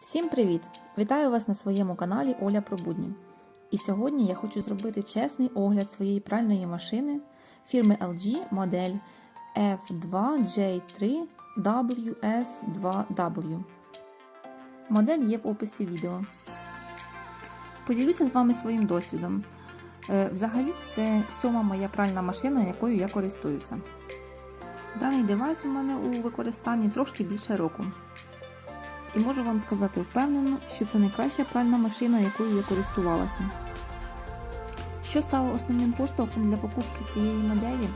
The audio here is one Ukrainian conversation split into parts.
Всім привіт! Вітаю вас на своєму каналі Оля про будні. І сьогодні я хочу зробити чесний огляд своєї пральної машини фірми LG модель F2J3WS2W. Модель є в описі відео. Поділюся з вами своїм досвідом. Е, Взагалі, це сьома моя пральна машина, якою я користуюся. Даний девайс у мене у використанні трошки більше року. І можу вам сказати впевнено, що це найкраща пральна машина, якою я користувалася. Що стало основним поштовхом для покупки цієї моделі?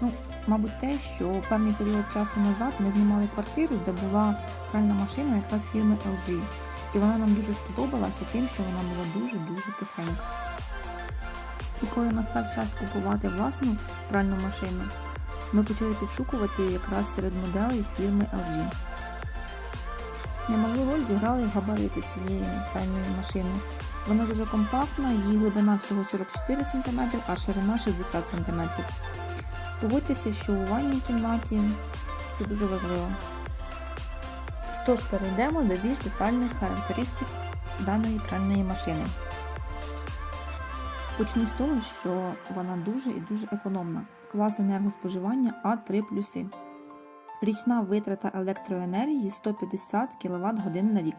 Ну, мабуть, те, що певний період часу назад ми знімали квартиру, де була пральна машина якраз фірми LG. І вона нам дуже сподобалася тим, що вона була дуже-дуже тихенька. І коли настав час купувати власну пральну машину, ми почали підшукувати якраз серед моделей фірми LG. Немалу роль зіграли габарити цієї пральної машини. Вона дуже компактна, її глибина всього 44 см, а ширина 60 см. Погодьтеся, що у ванній кімнаті це дуже важливо. Тож перейдемо до більш детальних характеристик даної пральної машини. Почну з того, що вона дуже і дуже економна. Клас енергоспоживання А3 Річна витрата електроенергії 150 кВт годин на рік.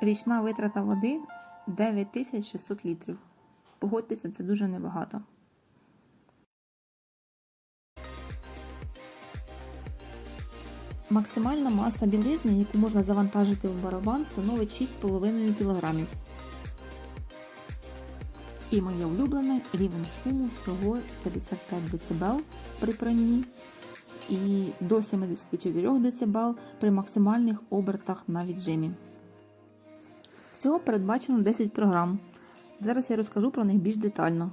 Річна витрата води 9600 літрів. Погодьтеся, це дуже небагато. Максимальна маса білизни, яку можна завантажити в барабан, становить 6,5 кг. І моє улюблене рівень шуму всього 55 дБ при пранні і до 74 дБ при максимальних обертах на віджимі. Всього передбачено 10 програм. Зараз я розкажу про них більш детально.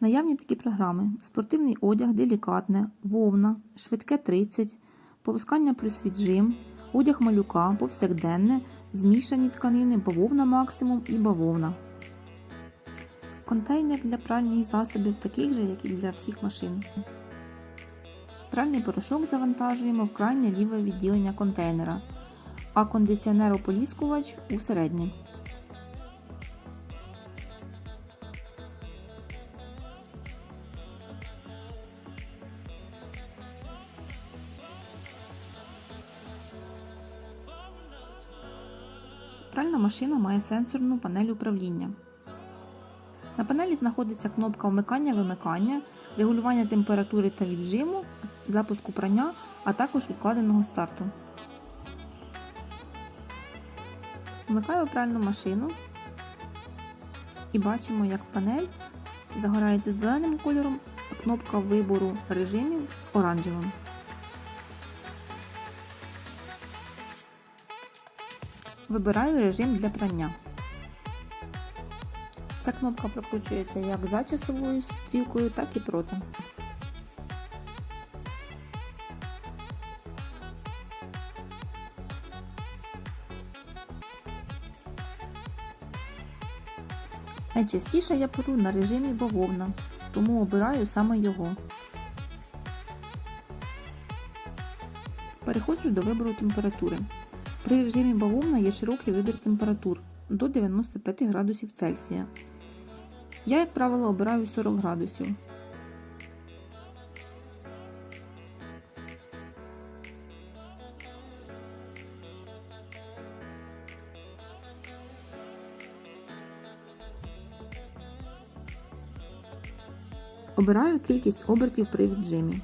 Наявні такі програми: спортивний одяг, делікатне, вовна, швидке 30, полоскання плюс віджим, одяг малюка, повсякденне, змішані тканини, бавовна максимум і бавовна. Контейнер для пральних засобів таких же, як і для всіх машин. Пральний порошок завантажуємо в крайнє ліве відділення контейнера, а кондиціонер-ополіскувач у середнє. Пральна машина має сенсорну панель управління. На панелі знаходиться кнопка вмикання-вимикання, регулювання температури та віджиму, запуску прання, а також відкладеного старту. Вмикаю пральну машину і бачимо, як панель загорається зеленим кольором, а кнопка вибору режимів оранжевим. Вибираю режим для прання. Ця кнопка прокручується як за часовою стрілкою, так і проти. Найчастіше я перу на режимі бавовна, тому обираю саме його. Переходжу до вибору температури. При режимі бавовна є широкий вибір температур до 95 градусів Цельсія. Я, як правило, обираю 40 градусів. Обираю кількість обертів при віджимі.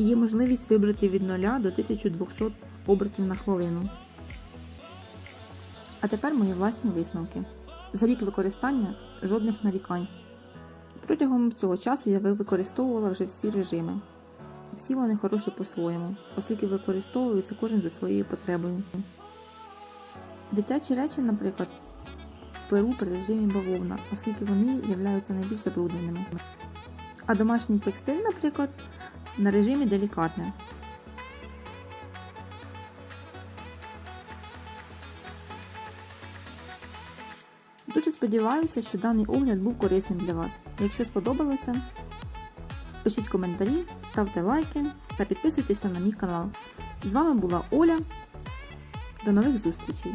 Є можливість вибрати від 0 до 1200 обертів на хвилину. А тепер мої власні висновки. За рік використання жодних нарікань. Протягом цього часу я використовувала вже всі режими. Всі вони хороші по-своєму, оскільки використовуються кожен за своєю потребою. Дитячі речі, наприклад, перу при режимі бавовна, оскільки вони являються найбільш забрудненими. А домашній текстиль, наприклад, на режимі делікатне. Дуже сподіваюся, що даний огляд був корисним для вас. Якщо сподобалося, пишіть коментарі, ставте лайки та підписуйтеся на мій канал. З вами була Оля. До нових зустрічей!